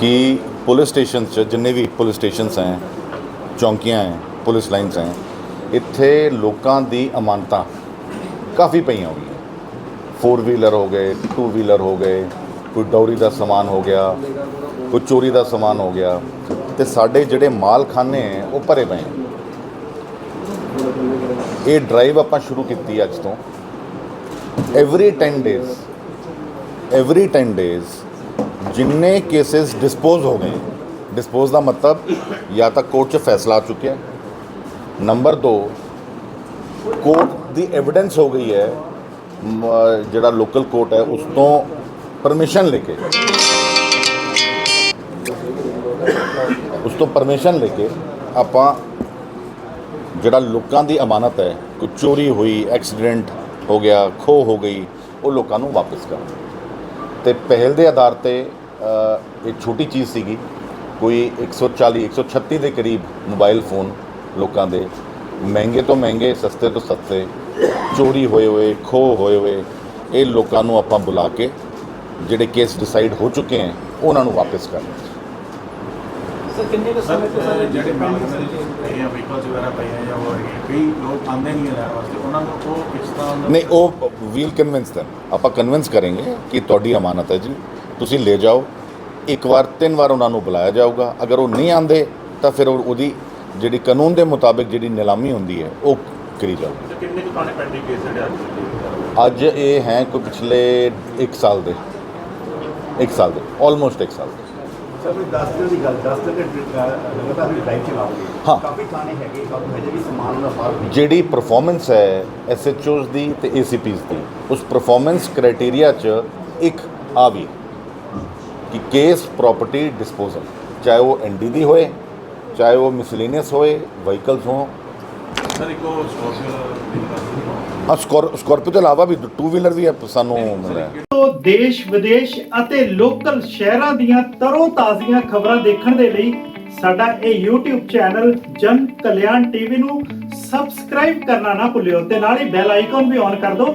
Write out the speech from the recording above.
ਕਿ police station 'ਚ ਜਿੰਨੇ ਵੀ ਪੁਲਿਸ ਸਟੇਸ਼ਨਸ ਹੈ, ਚੌਂਕੀਆਂ ਹੈ, ਪੁਲਿਸ ਲਾਈਨਸ ਹੈ, ਇੱਥੇ ਲੋਕਾਂ ਦੀ ਅਮਾਨਤਾਂ ਕਾਫੀ ਪਈਆਂ ਹੋਈਆਂ। 4 ਵੀਲਰ ਹੋ ਗਏ 2 ਵੀਲਰ ਹੋ ਗਏ, ਕੋਈ ਡੌਰੀ ਦਾ ਸਮਾਨ ਹੋ ਗਿਆ, ਕੋਈ ਚੋਰੀ ਦਾ ਸਮਾਨ ਹੋ ਗਿਆ, ਤੇ ਸਾਡੇ ਜਿਹੜੇ ਮਾਲਖਾਨੇ ਹੈ, ਉਹ ਭਰੇ ਪਏ ਇਹ ਡਰਾਈਵ ਆਪਾਂ ਸ਼ੁਰੂ ਕੀਤੀ ਅੱਜ ਤੋਂ। ਐਵਰੀ 10 ਡੇਜ਼ ਐਵਰੀ 10 ਡੇਜ਼ ਜਿੰਨੇ ਕੇसेस ਡਿਸਪੋਜ਼ ਹੋ ਗਏ ਡਿਸਪੋਜ਼ ਦਾ ਮਤਲਬ ਜਾਂ ਤਾਂ ਕੋਰਟ 'ਚ ਫੈਸਲਾ ਆ ਚੁੱਕਿਆ ਨੰਬਰ 2 ਕੋਰਟ ਦੀ ਐਵੀਡੈਂਸ ਹੋ ਗਈ ਹੈ ਜਿਹੜਾ ਲੋਕਲ ਕੋਰਟ ਹੈ ਉਸ ਤੋਂ ਪਰਮਿਸ਼ਨ ਲੈ ਕੇ ਉਸ ਤੋਂ ਪਰਮਿਸ਼ਨ ਲੈ ਕੇ ਆਪਾਂ ਜਿਹੜਾ ਲੋਕਾਂ ਦੀ ਅਮਾਨਤ ਹੈ ਕੋਈ ਚੋਰੀ ਹੋਈ ਐਕਸੀਡੈਂਟ ਹੋ ਗਿਆ ਖੋ ਹੋ ਗਈ ਉਹ ਲੋਕਾਂ ਨੂੰ ਵਾਪਸ ਕਰ ਤੇ ਪਹਿਲ ਦੇ ਆਧਾਰ ਤੇ ਇਹ ਛੋਟੀ ਚੀਜ਼ ਸੀਗੀ। ਕੋਈ 140 136 ਦੇ ਕਰੀਬ ਮੋਬਾਈਲ ਫੋਨ ਲੋਕਾਂ ਦੇ। ਮਹਿੰਗੇ ਤੋਂ ਮਹਿੰਗੇ ਸਸਤੇ ਤੋਂ ਸਸਤੇ ਚੋਰੀ ਹੋਏ ਹੋਏ ਖੋ ਹੋਏ ਹੋਏ ਇਹ ਲੋਕਾਂ ਨੂੰ ਆਪਾਂ ਬੁਲਾ ਕੇ ਜਿਹੜੇ ਕੇਸ ਡਿਸਾਈਡ ਹੋ ਚੁੱਕੇ ਹੈ ਉਹਨਾਂ ਨੂੰ ਵਾਪਸ ਕਰਨਾ ਸਰ ਕਿੰਨੇ ਕੁ ਸਮੇਂ ਤੋਂ ਸਰ ਜਿਹੜੇ ਵਹੀਕਲਸ ਵਗੈਰਾ ਪਏ ਆ? ਜਾਂ ਹੋਰ ਕਈ ਲੋਕ ਆਉਂਦੇ ਨਹੀਂ ਰਹਿਣ ਵਾਸਤੇ। ਉਹਨਾਂ ਨੂੰ ਉਹ ਕਿਸ ਤਰ੍ਹਾਂ ਨਹੀਂ ਉਹ ਵੀਲ ਕਨਵਿੰਸ them ਆਪਾਂ ਕਨਵਿੰਸ ਕਰਾਂਗੇ ਕਿ ਤੁਹਾਡੀ ਅਮਾਨਤ ਹੈ ਜੀ। ਤੁਸੀਂ ਲੈ ਜਾਓ। ਇੱਕ ਵਾਰ ਤਿੰਨ ਵਾਰ ਉਹਨਾਂ ਨੂੰ ਬੁਲਾਇਆ ਜਾਊਗਾ। ਅਗਰ ਉਹ ਨਹੀਂ ਆਂਦੇ ਤਾਂ ਫਿਰ ਉਹ- ਉਹਦੀ ਜਿਹੜੀ ਕਾਨੂੰਨ ਦੇ ਮੁਤਾਬਿਕ ਜਿਹੜੀ ਨਿਲਾਮੀ ਹੁੰਦੀ ਹੈ ਉਹ ਕਰੀ ਜਾਊਗੀ। ਕਿੰਨੇ ਕੁ ਤੁਹਾਡੇ ਪੈਂਡਿੰਗ ਕੇਸ ਜਿਹੜੇ ਅੱਜ ਅੱਜ ਇਹ ਹੈ ਕੋਈ ਪਿਛਲੇ 1 ਸਾਲ ਦੇ। 1 ਸਾਲ ਦੇ ਆਲਮੋਸਟ 1 ਸਾਲ ਦੇ। ਸਰ ਕੋਈ 10 ਦਿਨ ਦੀ ਗੱਲ 10 ਦਿਨ ਦੇ ਲਗਾਤਾਰ ਵੀ ਡਰਾਈਵ ਚਲਾਓਗੇ ਹਾਂ। ਕਾਫੀ ਥਾਣੇ ਹੈਗੇ ਕਾਫੀ ਹਜੇ ਵੀ ਸਮਾਨ ਦਾ ਨਹੀਂ ਜਿਹੜੀ ਪਰਫਾਰਮੈਂਸ ਹੈ ਐਸਐਚਓਸ ਦੀ ਤੇ ਏਸੀਪੀਸ ਦੀ ਉਸ ਪਰਫਾਰਮੈਂਸ ਕ੍ਰਾਈਟੇਰੀਆ 'ਚ ਇੱਕ ਆ ਵੀ ਕਿ ਕੇਸ ਪ੍ਰਾਪਰਟੀ ਡਿਸਪੋਜ਼ਲ ਚਾਹੇ ਉਹ ਐਨਡੀ ਦੀ ਹੋਏ ਚਾਹੇ ਉਹ ਮਿਸਲੀਨੀਅਸ ਹੋਏ ਵਹੀਕਲਸ ਹੋਣ। ਸਰ ਇੱਕ ਉਹ ਸੋਸ਼ਲ ਹਾਂ ਸਕੋਰ ਸਕੋਰਪੀਓ ਤੋਂ ਇਲਾਵਾ ਵੀ ਟੂ ਵੀਲਰ ਵੀ ਸਾਨੂੰ ਮਿਲਿਆ ਤੋਂ ਦੇਸ਼ ਵਿਦੇਸ਼ ਅਤੇ ਲੋਕਲ ਸ਼ਹਿਰਾਂ ਦੀਆਂ ਤਰੋ ਤਾਜ਼ੀਆਂ ਖਬਰਾਂ ਦੇਖਣ ਦੇ ਲਈ ਸਾਡਾ ਇਹ YouTube ਚੈਨਲ ਜਨ ਕਲਿਆਣ ਟੀਵੀ ਨੂੰ ਸਬਸਕ੍ਰਾਈਬ ਕਰਨਾ ਨਾ ਭੁੱਲਿਓ ਤੇ ਨਾਲ ਹੀ ਬੈਲ ਆਈਕਨ ਵੀ ਔਨ ਕਰ ਦਿਓ